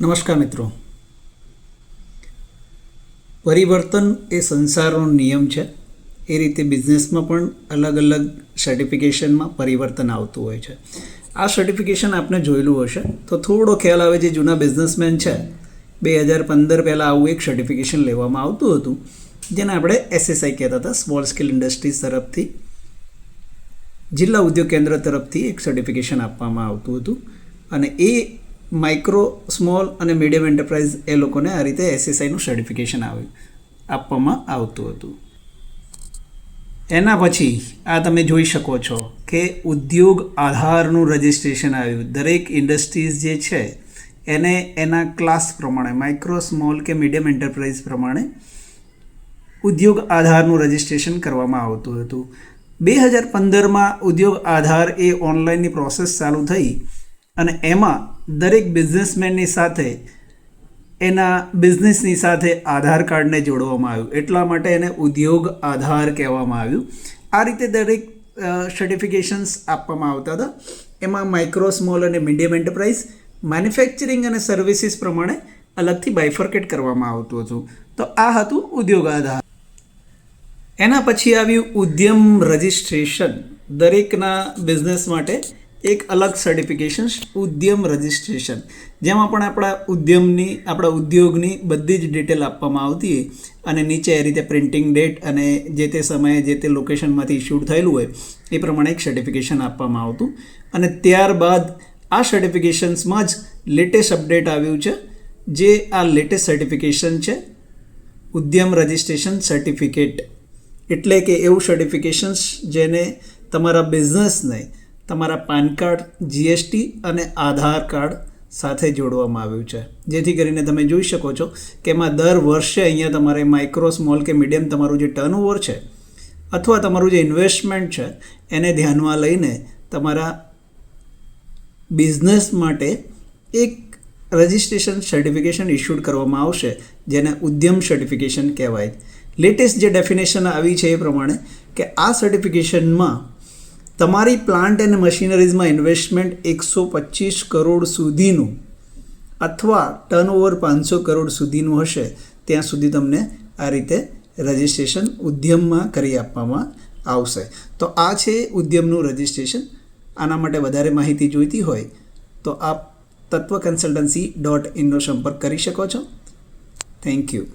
નમસ્કાર મિત્રો. પરિવર્તન એ સંસારનો નિયમ છે. એ રીતે બિઝનેસમાં પણ અલગ અલગ સર્ટિફિકેશનમાં પરિવર્તન આવતું હોય છે. આ સર્ટિફિકેશન આપણે જોયેલું હશે. તો થોડો ખ્યાલ આવે જે જૂના બિઝનેસમેન છે. બે હજાર પંદર પહેલાં આવું એક સર્ટિફિકેશન લેવામાં આવતું હતું. જેને આપણે એસએસઆઈ કહેતા હતા સ્મોલ સ્કેલ ઇન્ડસ્ટ્રીઝ તરફથી. જિલ્લા ઉદ્યોગ કેન્દ્ર તરફથી એક સર્ટિફિકેશન આપવામાં આવતું હતું. અને એ માઇક્રો સ્મોલ અને મીડિયમ એન્ટરપ્રાઇઝ એ લોકોને આ રીતે એસએસઆઈનું સર્ટિફિકેશન આવ્યું આપવામાં આવતું હતું. એના પછી આ તમે જોઈ શકો છો કે ઉદ્યોગ આધારનું રજિસ્ટ્રેશન આવ્યું. દરેક ઇન્ડસ્ટ્રીઝ જે છે, એને એના ક્લાસ પ્રમાણે માઇક્રો સ્મોલ કે મીડિયમ એન્ટરપ્રાઇઝ પ્રમાણે ઉદ્યોગ આધારનું રજિસ્ટ્રેશન કરવામાં આવતું હતું. બે હજાર પંદરમાં ઉદ્યોગ આધાર એ ઓનલાઈનની પ્રોસેસ ચાલુ થઈ. અને એમાં દરેક બિઝનેસમેનની સાથે, એના બિઝનેસની સાથે આધાર કાર્ડને જોડવામાં આવ્યું. એટલા માટે એને ઉદ્યોગ આધાર કહેવામાં આવ્યું. આ રીતે દરેક સર્ટિફિકેશન્સ આપવામાં આવતા હતા. એમાં માઇક્રો સ્મોલ અને મીડિયમ એન્ટરપ્રાઇઝ મેન્યુફેક્ચરિંગ અને સર્વિસીસ પ્રમાણે અલગથી બાયફર્કેટ કરવામાં આવતું હતું. તો આ હતું ઉદ્યોગ આધાર. એના પછી આવ્યું ઉદ્યમ રજિસ્ટ્રેશન દરેકના બિઝનેસ માટે એક અલગ સર્ટિફિકેશન ઉદ્યમ રજિસ્ટ્રેશન જેમાં પણ આપણા ઉદ્યમની, આપણા ઉદ્યોગની બધી જ ડિટેલ આપવામાં આવતી અને નીચે એ રીતે પ્રિન્ટિંગ ડેટ અને જે તે સમયે જે તે લોકેશનમાંથી ઇસ્યુડ થયેલું હોય, એ પ્રમાણે એક સર્ટિફિકેશન આપવામાં આવતું. અને ત્યારબાદ આ સર્ટિફિકેશન્સમાં જ લેટેસ્ટ અપડેટ આવ્યું છે, જે આ લેટેસ્ટ સર્ટિફિકેશન છે, ઉદ્યમ રજિસ્ટ્રેશન સર્ટિફિકેટ એટલે કે એવું સર્ટિફિકેશન્સ જેને તમારા બિઝનેસને તમારા પાન કાર્ડ જીએસટી અને આધાર કાર્ડ સાથે જોડવામાં આવ્યું છે. જેથી કરીને તમે જોઈ શકો છો કે એમાં દર વર્ષે અહીંયા તમારે માઇક્રો સ્મોલ કે મીડિયમ તમારું જે ટર્નઓવર છે અથવા તમારું જે ઇન્વેસ્ટમેન્ટ છે, એને ધ્યાનમાં લઈને તમારા બિઝનેસ માટે એક રજિસ્ટ્રેશન સર્ટિફિકેશન ઇસ્યુડ કરવામાં આવશે, જેને ઉદ્યમ સર્ટિફિકેશન કહેવાય. લેટેસ્ટ જે ડેફિનેશન આવી છે એ પ્રમાણે કે આ સર્ટિફિકેશનમાં તમારી પ્લાન્ટ એન્ડ મશીનરીઝમાં ઇન્વેસ્ટમેન્ટ એકસો પચીસ કરોડ સુધીનું અથવા ટર્નઓવર પાંચસો કરોડ સુધીનું હશે, ત્યાં સુધી તમને આ રીતે રજિસ્ટ્રેશન ઉદ્યમમાં કરી આપવામાં આવશે. તો આ છે ઉદ્યમનું રજિસ્ટ્રેશન આના માટે વધારે માહિતી જોઈતી હોય તો આપ તત્વ કન્સલ્ટન્સી ડોટ ઇનનો સંપર્ક કરી શકો છો. Thank you